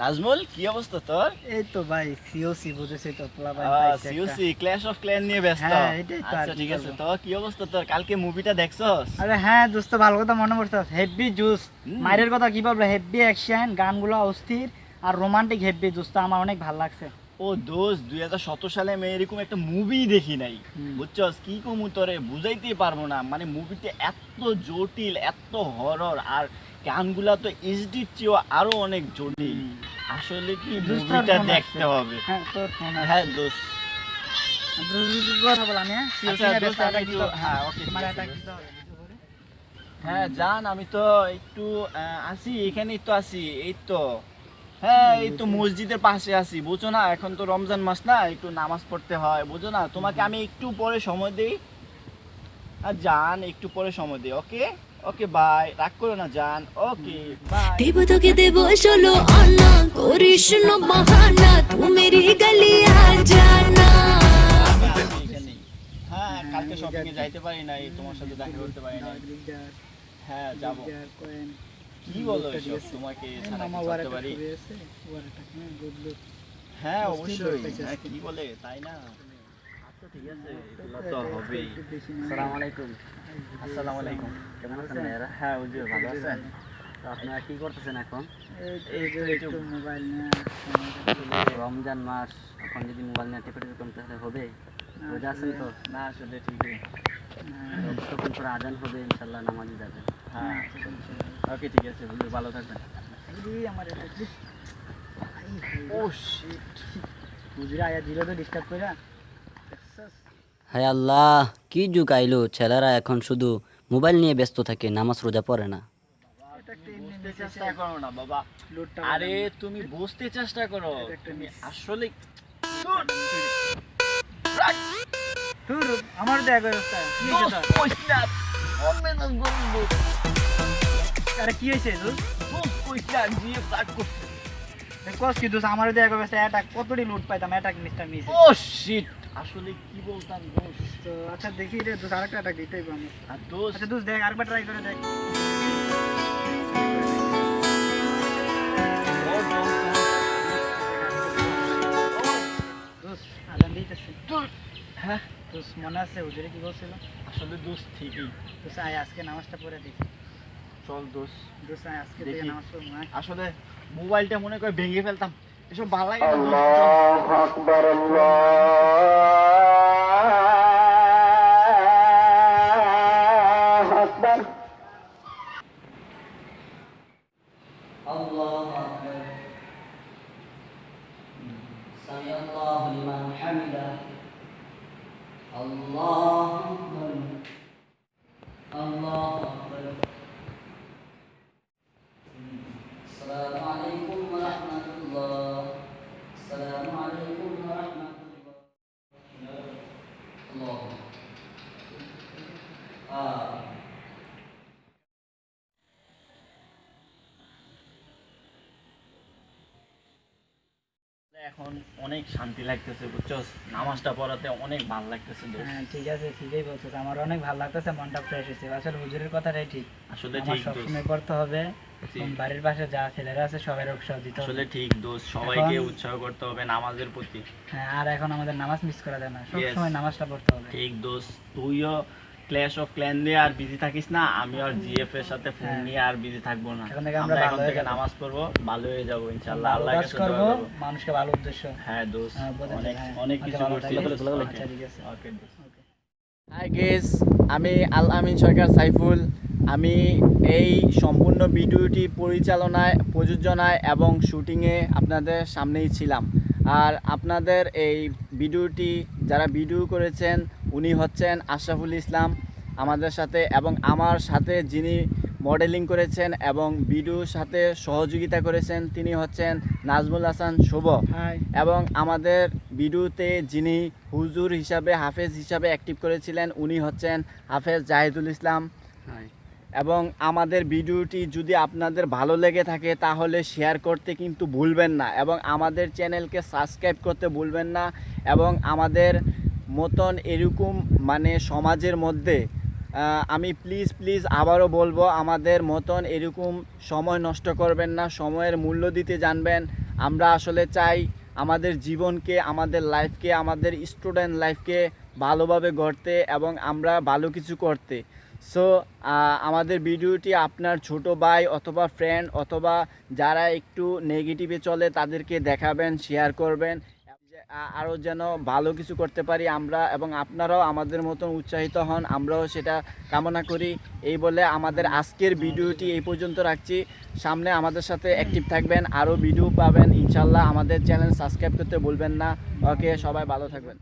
নাজমুল কি অবস্থা তোর? এই তো ভাই সিওসি বুঝেছি তো পোলা ভাই সিওসি ক্ল্যাশ অফ ক্ল্যান নিয়ে ব্যস্ত। হ্যাঁ, এটাই তো আচ্ছা ঠিক আছে তো কি অবস্থা তোর? কালকে মুভিটা দেখছস? আরে হ্যাঁ দোস্ত ভালো কথা মনে পড়ছে। Heavy juice. মায়ের কথা কি বলব হেভি অ্যাকশন গানগুলো অস্থির আর রোমান্টিক হেভি দোস্ত আমার অনেক ভালো লাগছে। ও দোস্ত দুই হাজার সতেরো সালে আমি এরকম একটা মুভি দেখি নাই। বুঝছস? কি কমু তোরে? বুঝাইতে পারব না। মানে মুভিতে এত জটিল এত হরর আর গানগুলা তো এইচডির চেয়েও আরও অনেক জটিল। আসলে কি মুভিটা দেখতে হবে। হ্যাঁ তোর ফোন হ্যাঁ দোস্ত। দোস্ত, কথা বল আমি হ্যাঁ? আচ্ছা, হ্যাঁ? হ্যাঁ জান আমি তো একটু আছি এখানেই তো আছি এই তো। হ্যাঁ এই তো মসজিদের পাশে আছি বুঝো না? এখন তো রমজান মাস না একটু নামাজ পড়তে হয় বুঝো না? তোমাকে আমি একটু পরে সময় দিই। আর জান একটু পরে সময় দিই ওকে ওকে বাই রাগ করো না জান ওকে বাই দেব তোকে দেব ষোলো আনা করিস না বাহানা তু মেরি গলি আ জানা হ্যাঁ কালকে শপিং এ যাইতে পারি নাই তোমার সাথে দেখা করতে পারি নাই। হ্যাঁ যাব। কি বলো এসব? তোমাকে ছাড়া করতে পারি? হ্যাঁ, অবশ্যই। হ্যাঁ। কি বলে? তাই না? আসসালামু আলাইকুম আসসালামু আলাইকুম কেমন আছেন ভাইয়ারা? হ্যাঁ ভালো আছেন? তো আপনারা কি করতেছেন এখন? মোবাইল। রমজান মাস এখন যদি মোবাইল নিয়ে টেপে টেপে হবে? রোজা আছেন তো? না আসলে ঠিকই। হ্যাঁ, তখন পরে আজান হবে? ইনশাল্লাহ নামাজে যাবেন। হ্যাঁ ওকে ঠিক আছে হুজুর ভালো থাকবেন? ও শিট হুজুরে আয়া দিল তো ডিস্টার্ব করে হায় আল্লাহ কি যুগ আইলো? ছেলেরা এখন শুধু মোবাইল নিয়ে ব্যস্ত থাকে নামাজ রোজা পড়ে না। চেষ্টা করো বাবা আরে তুমি বুঝতে চেষ্টা করো। তুমি আসলে আমার দেখ কি হয়েছে আরে কি কস কি দোষ আমার দেখ অ্যাটাক কতটি লুট পাইতাম attack mister miss oh shit আসলে কি বলতাম দোষ তো আচ্ছা দেখি রে দোষ আরেকটা অ্যাটাক দিতে হবে আর দোষ আচ্ছা দোষ দেখ আরেকবার ট্রাই করে দেখ। হ্যাঁ? দোষ মনে আছে হুজুরে কি বলছিল? আসলে দোষ ঠিকই। দোষ আয় আজকে নামাজটা পড়ে দেখি। চল দোষ দোষ আয় আজকে। নামাজ। আসলে মোবাইলটা মনে করে ভেঙে ফেলতাম। iso balai akbar Allah akbar. Allah akbar. Sami Allahu liman hamidah. Allah akbar. Allah akbar. Salam. এখন অনেক শান্তি লাগতেছে বুঝছস নামাজটা পড়াতে অনেক ভালো লাগতেছে হ্যাঁ ঠিক আছে ঠিকই বলছিস আমার অনেক ভালো লাগতেছে মনটা ফ্রেশ হয়েছে। আসলে হুজুরের কথাটাই ঠিক। আসলে ঠিক সবসময় পড়তে হবে বাড়ির পাশে যা ছেলেরা আছে সবাই উৎসাহ দিতে আসলে হবে। ঠিক দোষ সবাইকে উৎসাহ করতে হবে নামাজের প্রতি। হ্যাঁ আর এখন আমাদের নামাজ মিস করা যায় না. সবসময় নামাজটা পড়তে হবে। ঠিক দোষ তুইও ক্ল্যাশ অফ ক্ল্যান দিয়ে আর বিজি থাকিস না আমি আর জিএফ এর সাথে ফোন হ্যাঁ। নিয়ে আর বিজি থাকব না। এখন থেকে আমরা এখন থেকে নামাজ পড়ব ভালো হয়ে যাব ইনশাআল্লাহ। ভালো আল্লাহর কাজ কাছে করব মানুষকে ভালো উদ্দেশ্য। হ্যাঁ দোষ হ্যাঁ, অনেক হ্যাঁ। অনেক কিছু করছি। ওকে হাই গেস আমি আল আমিন সরকার সাইফুল। আমি এই সম্পূর্ণ ভিডিওটি পরিচালনায় প্রযোজনায় এবং শুটিংয়ে আপনাদের সামনেই ছিলাম। আর আপনাদের এই ভিডিওটি যারা ভিডিও করেছেন উনি হচ্ছেন আশরাফুল ইসলাম আমাদের সাথে এবং আমার সাথে যিনি মডেলিং করেছেন এবং ভিডিওর সাথে সহযোগিতা করেছেন তিনি হচ্ছেন নাজমুল হাসান শুভ। এবং আমাদের বিডুতে যিনি হুজুর হিসাবে হাফেজ হিসাবে অ্যাক্টিভ করেছিলেন উনি হচ্ছেন হাফেজ জাহিদুল ইসলাম। এবং আমাদের ভিডিওটি যদি আপনাদের ভালো লেগে থাকে তাহলে শেয়ার করতে কিন্তু ভুলবেন না এবং আমাদের চ্যানেলকে সাবস্ক্রাইব করতে ভুলবেন না। এবং আমাদের মতন এরকম মানে সমাজের মধ্যে আমি প্লিজ প্লিজ আবারও বলব, আমাদের মতন এরকম সময় নষ্ট করবেন না, সময়ের মূল্য দিতে জানবেন। আমরা আসলে চাই আমাদের জীবনকে, আমাদের লাইফকে আমাদের স্টুডেন্ট লাইফকে ভালোভাবে গড়তে এবং আমরা ভালো কিছু করতে। সো আমাদের ভিডিওটি আপনার ছোট ভাই অথবা ফ্রেন্ড অথবা যারা একটু নেগেটিভে চলে তাদেরকে দেখাবেন শেয়ার করবেন। আরও যেন ভালো কিছু করতে পারি আমরা এবং আপনারাও আমাদের মতন উৎসাহিত হন, আমরাও সেটা কামনা করি। এই বলে আমাদের আজকের ভিডিওটি এই পর্যন্ত রাখছি। সামনে আমাদের সাথে অ্যাক্টিভ থাকবেন আরও ভিডিও পাবেন। ইনশাল্লাহ আমাদের চ্যানেল সাবস্ক্রাইব করতে বলবেন না। ওকে, সবাই ভালো থাকবেন।